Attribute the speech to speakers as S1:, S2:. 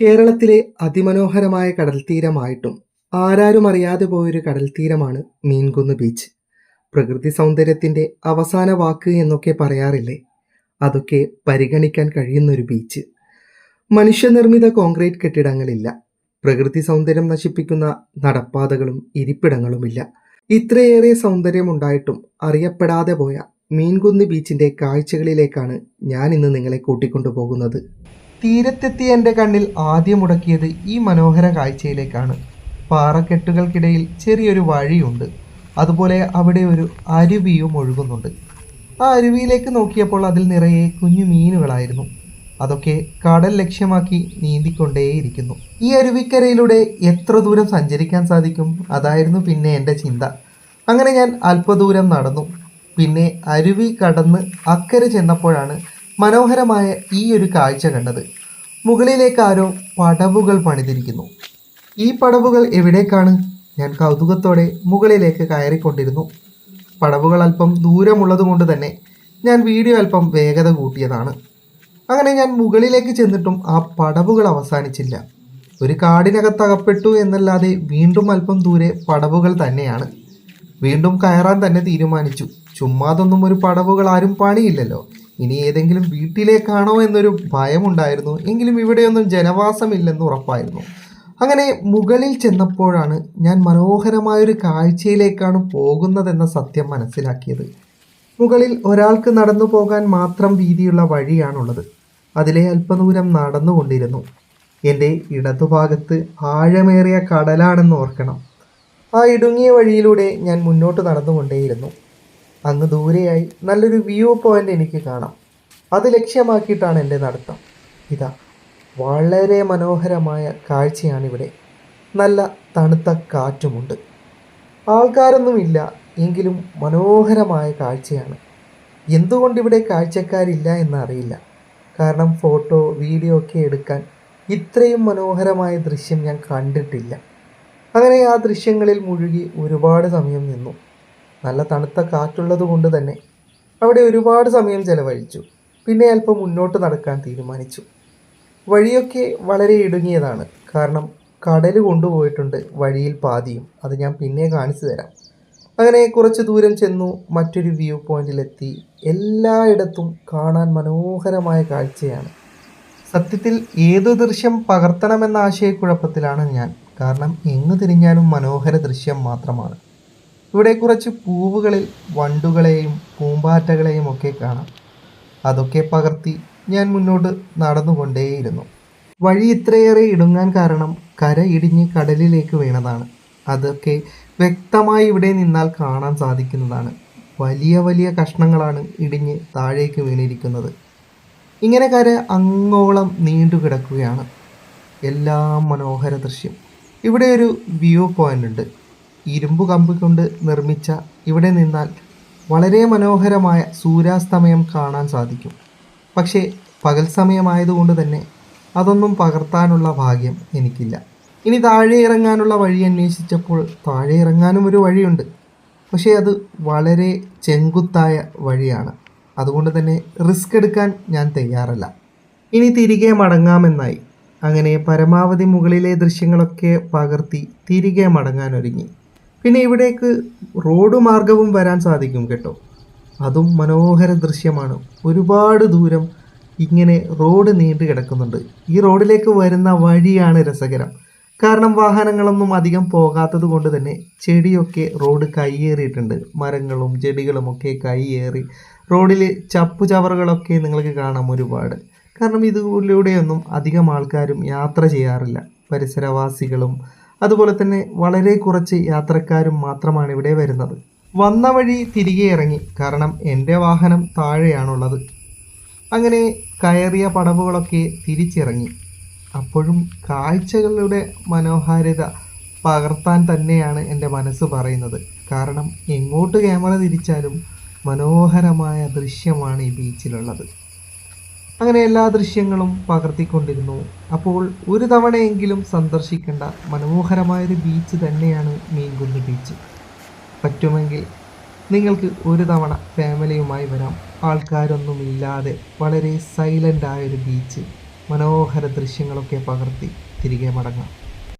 S1: കേരളത്തിലെ അതിമനോഹരമായ കടൽത്തീരമായിട്ടും ആരാരും അറിയാതെ പോയൊരു കടൽത്തീരമാണ് മീൻകുന്ന് ബീച്ച്. പ്രകൃതി സൗന്ദര്യത്തിന്റെ അവസാന വാക്ക് എന്നൊക്കെ പറയാറില്ലേ? അതൊക്കെ പരിഗണിക്കാൻ കഴിയുന്നൊരു ബീച്ച്. മനുഷ്യനിർമ്മിത കോൺക്രീറ്റ് കെട്ടിടങ്ങളില്ല. പ്രകൃതി സൗന്ദര്യം നശിപ്പിക്കുന്ന നടപ്പാതകളും ഇരിപ്പിടങ്ങളുമില്ല. ഇത്രയേറെ സൗന്ദര്യമുണ്ടായിട്ടും അറിയപ്പെടാതെ പോയ മീൻകുന്ന് ബീച്ചിന്റെ കാഴ്ചകളിലേക്കാണ് ഞാൻ ഇന്ന് നിങ്ങളെ കൂട്ടിക്കൊണ്ടുപോകുന്നത്. തീരത്തെത്തിയ എന്റെ കണ്ണിൽ ആദ്യം മുടക്കിയത് ഈ മനോഹര കാഴ്ചയിലേക്കാണ്. പാറക്കെട്ടുകൾക്കിടയിൽ ചെറിയൊരു വഴിയുണ്ട്. അതുപോലെ അവിടെ ഒരു അരുവിയും ഒഴുകുന്നുണ്ട്. ആ അരുവിയിലേക്ക് നോക്കിയപ്പോൾ അതിൽ നിറയെ കുഞ്ഞു മീനുകളായിരുന്നു. അതൊക്കെ കടൽ ലക്ഷ്യമാക്കി നീന്തിക്കൊണ്ടേയിരിക്കുന്നു. ഈ അരുവിക്കരയിലൂടെ എത്ര ദൂരം സഞ്ചരിക്കാൻ സാധിക്കും? അതായിരുന്നു പിന്നെ എന്റെ ചിന്ത. അങ്ങനെ ഞാൻ അല്പദൂരം നടന്നു. പിന്നെ അരുവി കടന്ന് അക്കരെ ചെന്നപ്പോഴാണ് മനോഹരമായ ഈ ഒരു കാഴ്ച കണ്ടത് മുകളിലേക്ക് ആരോ പടവുകൾ പണിതിരിക്കുന്നു. ഈ പടവുകൾ എവിടേക്കാണ്? ഞാൻ കൗതുകത്തോടെ മുകളിലേക്ക് കയറിക്കൊണ്ടിരുന്നു. പടവുകൾ അല്പം ദൂരമുള്ളതുകൊണ്ട് തന്നെ ഞാൻ വീഡിയോ അല്പം വേഗത കൂട്ടിയതാണ്. അങ്ങനെ ഞാൻ മുകളിലേക്ക് ചെന്നിട്ടും ആ പടവുകൾ അവസാനിച്ചില്ല. ഒരു കാടിനകത്ത് അകപ്പെട്ടു എന്നല്ലാതെ വീണ്ടും അല്പം ദൂരെ പടവുകൾ തന്നെയാണ്. വീണ്ടും കയറാൻ തന്നെ തീരുമാനിച്ചു. ചുമ്മാതൊന്നും ഒരു പടവുകൾ ആരും പണിയില്ലല്ലോ. ഇനി ഏതെങ്കിലും വീട്ടിലേക്കാണോ എന്നൊരു ഭയമുണ്ടായിരുന്നു. എങ്കിലും ഇവിടെയൊന്നും ജനവാസമില്ലെന്ന് ഉറപ്പായിരുന്നു. അങ്ങനെ മുകളിൽ ചെന്നപ്പോഴാണ് ഞാൻ മനോഹരമായൊരു കാഴ്ചയിലേക്കാണ് പോകുന്നതെന്ന സത്യം മനസ്സിലാക്കിയത്. മുകളിൽ ഒരാൾക്ക് നടന്നു പോകാൻ മാത്രം വീതിയുള്ള വഴിയാണുള്ളത്. അതിലെ അല്പദൂരം നടന്നുകൊണ്ടിരുന്നു. എന്റെ ഇടതുഭാഗത്ത് ആഴമേറിയ കടലാണെന്ന് ഓർക്കണം. ആ ഇടുങ്ങിയ വഴിയിലൂടെ ഞാൻ മുന്നോട്ട് നടന്നുകൊണ്ടേയിരുന്നു. അങ്ങ് ദൂരെയായി നല്ലൊരു വ്യൂ പോയിന്റ് എനിക്ക് കാണാം. അത് ലക്ഷ്യമാക്കിയിട്ടാണ് എന്റെ നടത്തം. ഇതാ വളരെ മനോഹരമായ കാഴ്ചയാണിവിടെ. നല്ല തണുത്ത കാറ്റുമുണ്ട്. ആൾക്കാരൊന്നുമില്ല എങ്കിലും മനോഹരമായ കാഴ്ചയാണ്. എന്തുകൊണ്ടിവിടെ കാഴ്ചക്കാരില്ല എന്നറിയില്ല. കാരണം ഫോട്ടോ വീഡിയോ ഒക്കെ എടുക്കാൻ ഇത്രയും മനോഹരമായ ദൃശ്യം ഞാൻ കണ്ടിട്ടില്ല. അങ്ങനെ ആ ദൃശ്യങ്ങളിൽ മുഴുകി ഒരുപാട് സമയം നിന്നു. നല്ല തണുത്ത കാറ്റുള്ളത് കൊണ്ട് തന്നെ അവിടെ ഒരുപാട് സമയം ചെലവഴിച്ചു. പിന്നെ അല്പം മുന്നോട്ട് നടക്കാൻ തീരുമാനിച്ചു. വഴിയൊക്കെ വളരെ ഇടുങ്ങിയതാണ്. കാരണം കടൽ കൊണ്ടുപോയിട്ടുണ്ട് വഴിയിൽ പാതിയും. അത് ഞാൻ പിന്നെ കാണിച്ചു തരാം. അങ്ങനെ കുറച്ച് ദൂരം ചെന്നു മറ്റൊരു വ്യൂ പോയിന്റിലെത്തി. എല്ലായിടത്തും കാണാൻ മനോഹരമായ കാഴ്ചയാണ്. സത്യത്തിൽ ഏത് ദൃശ്യം പകർത്തണമെന്ന ആശയക്കുഴപ്പത്തിലാണ് ഞാൻ. കാരണം എങ്ങു തിരിഞ്ഞാലും മനോഹര ദൃശ്യം മാത്രമാണ്. ഇവിടെ കുറച്ച് പൂവുകളിൽ വണ്ടുകളെയും പൂമ്പാറ്റകളെയും ഒക്കെ കാണാം. അതൊക്കെ പകർത്തി ഞാൻ മുന്നോട്ട് നടന്നുകൊണ്ടേയിരുന്നു. വഴി ഇത്രയേറെ ഇടുങ്ങാൻ കാരണം കര ഇടിഞ്ഞ് കടലിലേക്ക് വീണതാണ്. അതൊക്കെ വ്യക്തമായി ഇവിടെ നിന്നാൽ കാണാൻ സാധിക്കുന്നതാണ്. വലിയ വലിയ കഷ്ണങ്ങളാണ് ഇടിഞ്ഞ് താഴേക്ക് വീണിരിക്കുന്നത്. ഇങ്ങനെ കര അങ്ങോളം നീണ്ടു കിടക്കുകയാണ്. എല്ലാം മനോഹര ദൃശ്യം. ഇവിടെ ഒരു വ്യൂ പോയിന്റ് ഉണ്ട്. ഇരുമ്പ് കമ്പ് കൊണ്ട് നിർമ്മിച്ച ഇവിടെ നിന്നാൽ വളരെ മനോഹരമായ സൂര്യാസ്തമയം കാണാൻ സാധിക്കും. പക്ഷേ പകൽ സമയമായതുകൊണ്ട് തന്നെ അതൊന്നും പകർത്താനുള്ള ഭാഗ്യം എനിക്കില്ല. ഇനി താഴെ ഇറങ്ങാനുള്ള വഴി അന്വേഷിച്ചപ്പോൾ താഴെ ഇറങ്ങാനും ഒരു വഴിയുണ്ട്. പക്ഷേ അത് വളരെ ചെങ്കുത്തായ വഴിയാണ്. അതുകൊണ്ട് തന്നെ റിസ്ക് എടുക്കാൻ ഞാൻ തയ്യാറല്ല. ഇനി തിരികെ മടങ്ങാമെന്നായി. അങ്ങനെ പരമാവധി മുകളിലെ ദൃശ്യങ്ങളൊക്കെ പകർത്തി തിരികെ മടങ്ങാൻ ഒരുങ്ങി പിന്നെ ഇവിടേക്ക് റോഡ് മാർഗവും വരാൻ സാധിക്കും കേട്ടോ. അതും മനോഹര ദൃശ്യമാണ്. ഒരുപാട് ദൂരം ഇങ്ങനെ റോഡ് നീണ്ടു കിടക്കുന്നുണ്ട്. ഈ റോഡിലേക്ക് വരുന്ന വഴിയാണ് രസകരം. കാരണം വാഹനങ്ങളൊന്നും അധികം പോകാത്തത് കൊണ്ട് തന്നെ ചെടിയൊക്കെ റോഡ് കൈയേറിയിട്ടുണ്ട് മരങ്ങളും ചെടികളും ഒക്കെ കൈയേറി റോഡിൽ ചപ്പു ചവറുകളൊക്കെ നിങ്ങൾക്ക് കാണാം ഒരുപാട്. കാരണം ഇതിലൂടെയൊന്നും അധികം ആൾക്കാരും യാത്ര ചെയ്യാറില്ല. പരിസരവാസികളും അതുപോലെ തന്നെ വളരെ കുറച്ച് യാത്രക്കാരും മാത്രമാണ് ഇവിടെ വരുന്നത്. വന്ന വഴി തിരികെ ഇറങ്ങി കാരണം എന്റെ വാഹനം താഴെയാണുള്ളത്. അങ്ങനെ കയറിയ പടവുകളൊക്കെ തിരിച്ചിറങ്ങി. അപ്പോഴും കാഴ്ചകളുടെ മനോഹാരിത പകർത്താൻ തന്നെയാണ് എന്റെ മനസ്സ് പറയുന്നത്. കാരണം എങ്ങോട്ട് ക്യാമറ തിരിച്ചാലും മനോഹരമായ ദൃശ്യമാണ് ഈ ബീച്ചിലുള്ളത്. അങ്ങനെ എല്ലാ ദൃശ്യങ്ങളും പകർത്തിക്കൊണ്ടിരുന്നു. അപ്പോൾ ഒരു തവണയെങ്കിലും സന്ദർശിക്കേണ്ട മനോഹരമായൊരു ബീച്ച് തന്നെയാണ് മീൻകുന്ന് ബീച്ച് പറ്റുമെങ്കിൽ നിങ്ങൾക്ക് ഒരു തവണ ഫാമിലിയുമായി വരാം. ആൾക്കാരൊന്നുമില്ലാതെ വളരെ സൈലന്റ് ആയൊരു ബീച്ച് മനോഹര ദൃശ്യങ്ങളൊക്കെ പകർത്തി തിരികെ മടങ്ങാം.